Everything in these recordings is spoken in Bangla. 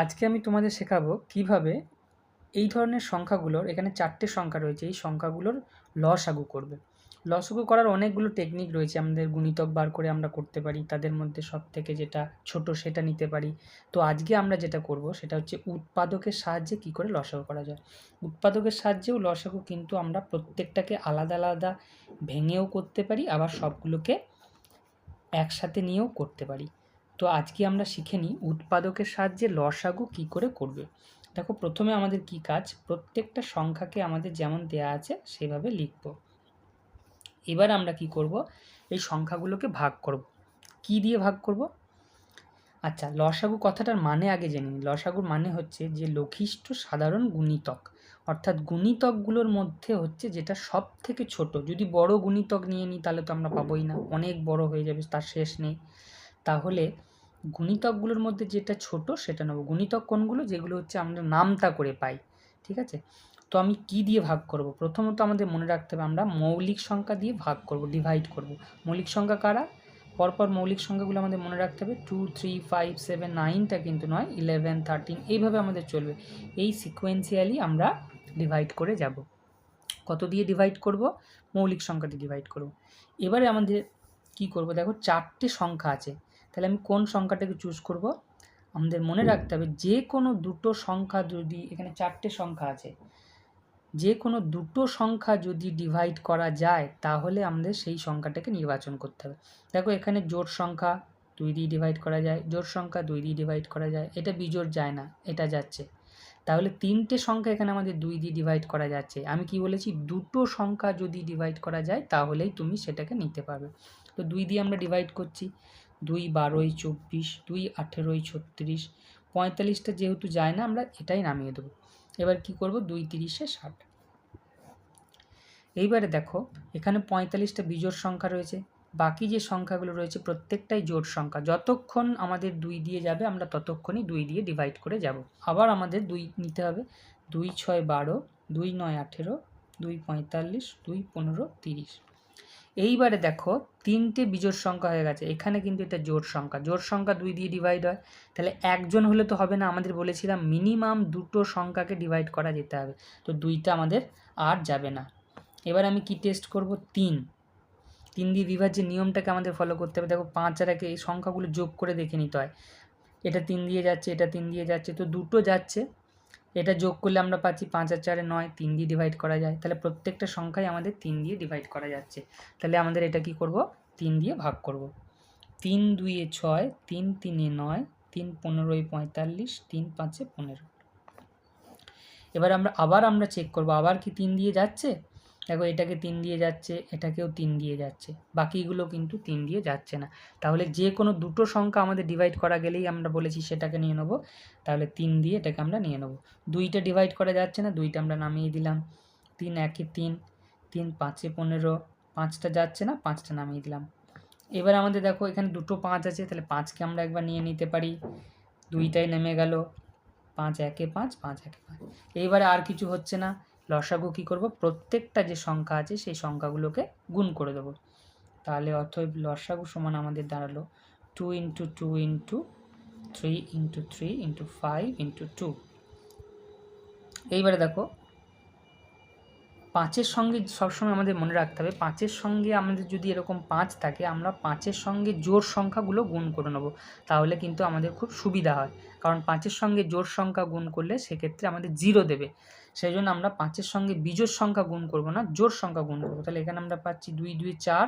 আজকে আমি তোমাদের শেখাবো কীভাবে এই ধরনের সংখ্যাগুলোর, এখানে চারটে সংখ্যা রয়েছে, এই সংখ্যাগুলোর লসাগু করবে। লসাগু করার অনেকগুলো টেকনিক রয়েছে, আমাদের গুণিতক বার করে আমরা করতে পারি, তাদের মধ্যে সব থেকে যেটা ছোট সেটা নিতে পারি। তো আজকে আমরা যেটা করব, সেটা হচ্ছে উৎপাদকের সাহায্যে কি করে লসাগু করা যায়। উৎপাদকের সাহায্যেও লসাগু কিন্তু আমরা প্রত্যেকটাকে আলাদা আলাদা ভেঙেও করতে পারি, আবার সবগুলোকে একসাথে নিয়েও করতে পারি। তো আজকে আমরা শিখে নিই উৎপাদকের সাহায্যে লসাগু কি করে করবে। দেখো, প্রথমে আমাদের কি কাজ? প্রত্যেকটা সংখ্যাকে আমাদের যেমন দেয়া আছে, সেভাবে লিখব। এবার আমরা কি করব? এই সংখ্যাগুলোকে ভাগ করব। কি দিয়ে ভাগ করব? আচ্ছা লসাগু কথাটার মানে আগে জেনে নিই। লসাগুর মানে হচ্ছে যে লঘিষ্ঠ সাধারণ গুণিতক। অর্থাৎ গুণিতকগুলোর মধ্যে হচ্ছে যেটা সব থেকে ছোট। যদি বড় গুণিতক নিয়ে নিই, তাহলে তো আমরা পাবোই না। অনেক বড় হয়ে যাবে, তার শেষ নেই। তাহলে গুণিতকগুলোর মধ্যে যেটা ছোট সেটা নেব। গুণিতক কোনগুলো? যেগুলো হচ্ছে আমরা নামতা করে পাই, ঠিক আছে? তো আমি কি দিয়ে ভাগ করব? প্রথমত আমাদের মনে রাখতে হবে আমরা মৌলিক সংখ্যা দিয়ে ভাগ করব ডিভাইড করব। মৌলিক সংখ্যা কারা? পরপর মৌলিক সংখ্যাগুলো আমাদের মনে রাখতে হবে। টু থ্রি ফাইভ সেভেন নাইনটা কিন্তু নয় ইলেভেন থার্টিন এইভাবে আমাদের চলবে। এই সিকোয়েন্সিয়ালি আমরা ডিভাইড করে যাব। কত দিয়ে ডিভাইড করব? মৌলিক সংখ্যা দিয়ে ডিভাইড করব। এবারে আমাদের কি করব? দেখো চারটে সংখ্যা আছে। তাহলে আমি কোন সংখ্যাটাকে চুজ করব? আমাদের মনে রাখতে হবে যে কোনো দুটো সংখ্যা যদি এখানে চারটে সংখ্যা আছে যে কোনো দুটো সংখ্যা যদি ডিভাইড করা যায় তাহলে আমাদের সেই সংখ্যাটাকে নির্বাচন করতে হবে। দেখো এখানে জোট সংখ্যা দুই দিয়ে ডিভাইড করা যায় জোট সংখ্যা দুই দিয়ে ডিভাইড করা যায় এটা বিজোড় যায় না এটা যাচ্ছে। তাহলে তিনটে সংখ্যা এখানে আমাদের দুই দিয়ে ডিভাইড করা যাচ্ছে। আমি কি বলেছি? দুটো সংখ্যা যদি ডিভাইড করা যায় তাহলেই তুমি সেটাকে নিতে পারবে। তো দুই দিয়ে আমরা ডিভাইড করছি। দুই বারোই চব্বিশ, দুই আঠেরোই ছত্রিশ, পঁয়তাল্লিশটা যেহেতু যায় না, আমরা এটাই নামিয়ে দেবো। এবার কি করব? দুই তিরিশে ষাট। এইবারে দেখো, এখানে পঁয়তাল্লিশটা বিজোড় সংখ্যা রয়েছে। বাকি যে সংখ্যাগুলো রয়েছে, প্রত্যেকটাই জোট সংখ্যা। যতক্ষণ আমাদের দুই দিয়ে যাবে, আমরা ততক্ষণই দুই দিয়ে ডিভাইড করে যাব। আবার আমাদের দুই নিতে হবে। দুই ছয় বারো, দুই নয় আঠেরো, দুই পঁয়তাল্লিশ, দুই পনেরো তিরিশ। এইবারে দেখো তিনটে বিজোড় সংখ্যা হয়ে গেছে। এখানে কিন্তু এটা জোর সংখ্যা। জোর সংখ্যা দুই দিয়ে ডিভাইড হয়। তাহলে একজন হলে তো হবে না, আমাদের বলেছিলাম মিনিমাম দুটো সংখ্যাকে ডিভাইড করা যেতে হবে। তো দুইটা আমাদের আর যাবে না। এবার আমি কি টেস্ট করব? তিন। তিন দিয়ে বিভাজ্যের নিয়মটাকে আমাদের ফলো করতে হবে। দেখো পাঁচ আর একে এই সংখ্যাগুলো যোগ করে দেখে নিতে হয়। এটা তিন দিয়ে যাচ্ছে, এটা তিন দিয়ে যাচ্ছে। তো দুটো যাচ্ছে। এটা যোগ করলে আমরা পাচ্ছি পাঁচ আর চারে নয়, তিন দিয়ে ডিভাইড করা যায়। তাহলে প্রত্যেকটা সংখ্যাই আমাদের তিন দিয়ে ডিভাইড করা যাচ্ছে। তাহলে আমাদের এটা কি করব? তিন দিয়ে ভাগ করব। তিন দুইয়ে ছয়, তিন তিনে নয়, তিন পনেরোই পঁয়তাল্লিশ, তিন পাঁচে পনেরো। এবার আমরা, আবার আমরা চেক করব, আবার কি তিন দিয়ে যাচ্ছে? দেখো এটাকে তিন দিয়ে যাচ্ছে, এটাকেও তিন দিয়ে যাচ্ছে, বাকিগুলো কিন্তু তিন দিয়ে যাচ্ছে না। তাহলে যে কোনো দুটো সংখ্যা আমাদের ডিভাইড করা গেলেই আমরা বলেছি সেটাকে নিয়ে নেব, তাহলে তিন দিয়ে এটাকে আমরা নিয়ে নেব। দুইটা ডিভাইড করা যাচ্ছে না, দুইটা আমরা নামিয়ে দিলাম। তিন একে তিন তিন পাঁচে পনেরো, পাঁচটা যাচ্ছে না, পাঁচটা নামিয়ে দিলাম। এবার আমাদের দেখো এখানে দুটো পাঁচ আছে, তাহলে পাঁচকে আমরা একবার নিয়ে নিতে পারি। দুইটাই নেমে গেল, পাঁচ একে পাঁচ পাঁচ একে পাঁচ। এইবারে আর কিছু হচ্ছে না। লসাগু কী করব? প্রত্যেকটা যে সংখ্যা আছে, সেই সংখ্যাগুলোকে গুণ করে দেবো। তাহলে অতএব লসাগু সমান আমাদের দাঁড়াল two into two into three into three into five into two এইবারে দেখো পাঁচের সঙ্গে সবসময় আমাদের মনে রাখতে হবে, পাঁচের সঙ্গে আমাদের যদি এরকম পাঁচ থাকে, আমরা পাঁচের সঙ্গে জোর সংখ্যাগুলো গুণ করে নেব। তাহলে কিন্তু আমাদের খুব সুবিধা হয়। কারণ পাঁচের সঙ্গে জোর সংখ্যা গুণ করলে সেক্ষেত্রে আমাদের জিরো দেবে। সেই জন্য আমরা পাঁচের সঙ্গে বিজোর সংখ্যা গুণ করব না জোর সংখ্যা গুণ করব। তাহলে এখানে আমরা পাচ্ছি দুই দুই, চার,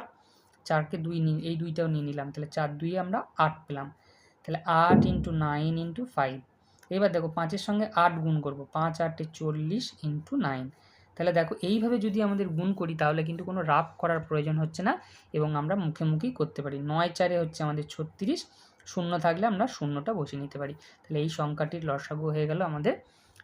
চারকে দুই নিই এই দুইটাও নিয়ে নিলাম। তাহলে চার, দুই আমরা আট পেলাম। তাহলে আট ইন্টু নাইন ইন্টু ফাইভ। এবার দেখো পাঁচের সঙ্গে আট গুণ করব, পাঁচ আটে চল্লিশ ইন্টু নাইন। তাহলে দেখো এইভাবে যদি আমাদের গুণ করি, তাহলে কিন্তু কোনো রাফ করার প্রয়োজন হচ্ছে না এবং আমরা মুখে মুখেই করতে পারি। নয় চারে হচ্ছে আমাদের ছত্রিশ, শূন্য থাকলে আমরা শূন্যটা বসিয়ে নিতে পারি। তাহলে এই সংখ্যাটির লসাগু হয়ে গেল আমাদের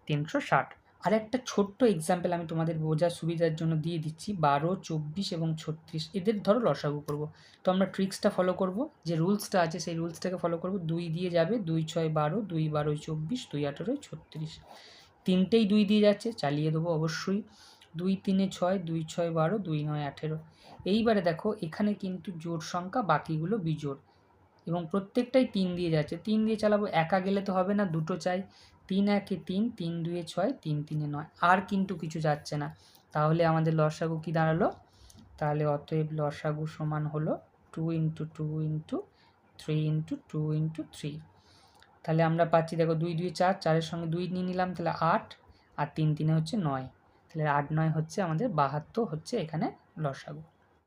তিনশো ষাট। আর একটা ছোট্ট এক্সাম্পল আমি তোমাদের বোঝার সুবিধার জন্য দিয়ে দিচ্ছি, বারো, চব্বিশ এবং ছত্রিশ। এদের ধরো লসাগু করব। তো আমরা ট্রিক্সটা ফলো করব। যে রুলসটা আছে, সেই রুলসটাকে ফলো করব। দুই দিয়ে যাবে, দুই ছয় বারো, দুই বারোই চব্বিশ, দুই আঠেরোই ছত্রিশ। তিনটেই দুই দিয়ে যাচ্ছে, চালিয়ে দেবো অবশ্যই। দুই তিনে ছয়, দুই ছয় বারো, দুই নয় আঠেরো। এইবারে দেখো, এখানে কিন্তু জোর সংখ্যা, বাকিগুলো বিজোড়। এবং প্রত্যেকটাই তিন দিয়ে যাচ্ছে। তিন দিয়ে চালাবো, একা গেলে তো হবে না, দুটো চাই। তিন একে তিন তিন দুয়ে ছয়, তিন তিনে নয়। আর কিন্তু কিছু যাচ্ছে না। তাহলে আমাদের লসাগু কী দাঁড়াল? তাহলে অতএব লসাগু সমান হলো two into two into three into two into three তাহলে আমরা পাচ্ছি, দেখো দুই দুই, চার, চারের সঙ্গে দুই নিয়ে নিলাম, তাহলে আট, আর তিন, তিনে হচ্ছে নয়। তাহলে আট, নয় হচ্ছে আমাদের বাহাত্তর হচ্ছে এখানে লসাগু।